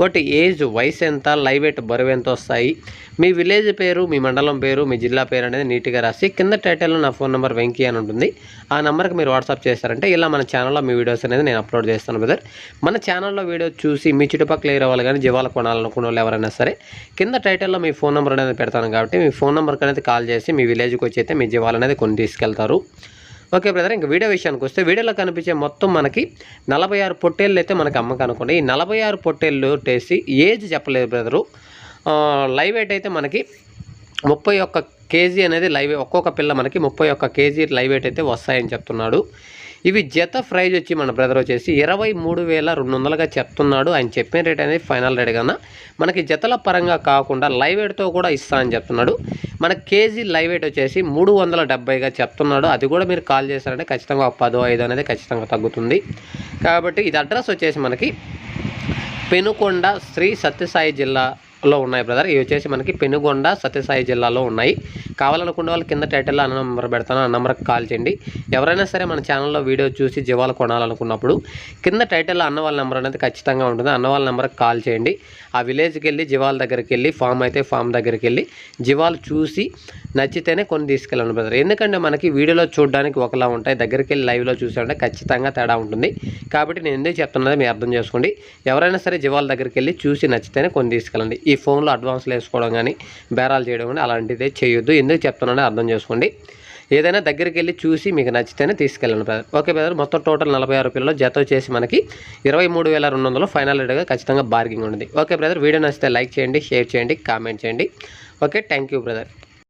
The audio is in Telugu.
వాటి ఏజ్ వయసు ఎంత లైవ్ ఎట్ బరువు ఎంత వస్తాయి మీ విలేజ్ పేరు మీ మండలం పేరు మీ జిల్లా పేరు అనేది నీట్గా రాసి కింద టైటిల్లో నా ఫోన్ నెంబర్ వెంకీ అని ఉంటుంది. ఆ నెంబర్కి మీరు వాట్సాప్ చేస్తారంటే ఇలా మన ఛానల్లో మీ వీడియోస్ అనేది నేను అప్లోడ్ చేస్తాను బ్రదర్. మన ఛానల్లో వీడియో చూసి మీ చుట్టుపక్కల ఏరే వాళ్ళు కానీ జీవాలు కొనాలనుకున్న వాళ్ళు ఎవరైనా సరే కింద టైటిల్లో మీ ఫోన్ నెంబర్ అనేది పెడతాను కాబట్టి మీ ఫోన్ నెంబర్కి అనేది కాల్ చేసి మీ విలేజ్కి వచ్చి అయితే మీ జీవాలు అనేది కొన్ని తీసుకెళ్తారు. ఓకే బ్రదర్ ఇంకా వీడియో విషయానికి వస్తే వీడియోలో కనిపించే మొత్తం మనకి నలభై ఆరు పొట్టేళ్ళు అయితే మనకి అమ్మకం అనుకోండి. ఈ నలభై ఆరు పొట్టేళ్ళు టేసి ఏజ్ చెప్పలేదు బ్రదరు. లైవ్ వెయిట్ అయితే మనకి ముప్పై ఒక్క కేజీ అనేది లైవ్ ఒక్కొక్క పిల్ల మనకి ముప్పై ఒక్క కేజీ లైవ్ వెయిట్ అయితే వస్తాయని చెప్తున్నాడు. ఇవి జత ప్రైజ్ వచ్చి మన బ్రదర్ వచ్చేసి ఇరవై మూడు వేల రెండు వందలుగా చెప్తున్నాడు. ఆయన చెప్పిన రేట్ అనేది ఫైనల్ రేట్ కన్నా మనకి జతల పరంగా కాకుండా లైవ్ వెయిట్తో కూడా ఇస్తా అని చెప్తున్నాడు. మన కేజీ లైవ్ వెయిట్ వచ్చేసి మూడు వందల డెబ్బైగా చెప్తున్నాడు. అది కూడా మీరు కాల్ చేశారంటే ఖచ్చితంగా పదో ఐదు అనేది ఖచ్చితంగా తగ్గుతుంది. కాబట్టి ఇది అడ్రస్ వచ్చేసి మనకి పెనుకొండ శ్రీ సత్యసాయి జిల్లా లో ఉన్నాయి బ్రదర్ ఇవి వచ్చేసి మనకి పెనుగొండ సత్యసాయి జిల్లాలో ఉన్నాయి. కావాలనుకున్న వాళ్ళు కింద టైటిల్లో అన్న నెంబర్ పెడతాను ఆ నెంబర్కి కాల్ చేయండి. ఎవరైనా సరే మన ఛానల్లో వీడియో చూసి జీవాలు కొనాలనుకున్నప్పుడు కింద టైటిల్లో అన్న వాళ్ళ నెంబర్ అనేది ఖచ్చితంగా ఉంటుంది. అన్న వాళ్ళ నెంబర్కి కాల్ చేయండి. ఆ విలేజ్కి వెళ్ళి జీవాల దగ్గరికి వెళ్ళి ఫామ్ అయితే ఫామ్ దగ్గరికి వెళ్ళి జీవాలు చూసి నచ్చితేనే కొన్ని తీసుకెళ్ళండి బ్రదర్ ఎందుకంటే మనకి వీడియోలో చూడడానికి ఒకలా ఉంటాయి. దగ్గరికి వెళ్ళి లైవ్లో చూసామంటే ఖచ్చితంగా తేడా ఉంటుంది. కాబట్టి నేను ఎందుకు చెప్తున్నది మీరు అర్థం చేసుకోండి. ఎవరైనా సరే జీవాల దగ్గరికి వెళ్ళి చూసి నచ్చితేనే కొన్ని తీసుకెళ్ళండి. ఈ ఫోన్లో అడ్వాన్స్లు వేసుకోవడం కానీ బేరాలు చేయడం కానీ అలాంటిదే చేయొద్దు. ఎందుకు చెప్తున్నానో అర్థం చేసుకోండి. ఏదైనా దగ్గరికి వెళ్ళి చూసి మీకు నచ్చితేనే తీసుకెళ్ళండి బ్రదర్. ఓకే బ్రదర్ మొత్తం టోటల్ నలభై ఆరు పిల్లలు జత వచ్చేసి మనకి ఇరవై మూడు వేల రెండు వందలు ఫైనల్ రేట్గా ఖచ్చితంగా బార్గింగ్ ఉంటుంది. ఓకే బ్రదర్ వీడియో నచ్చితే లైక్ చేయండి షేర్ చేయండి కామెంట్ చేయండి. Okay thank you brother.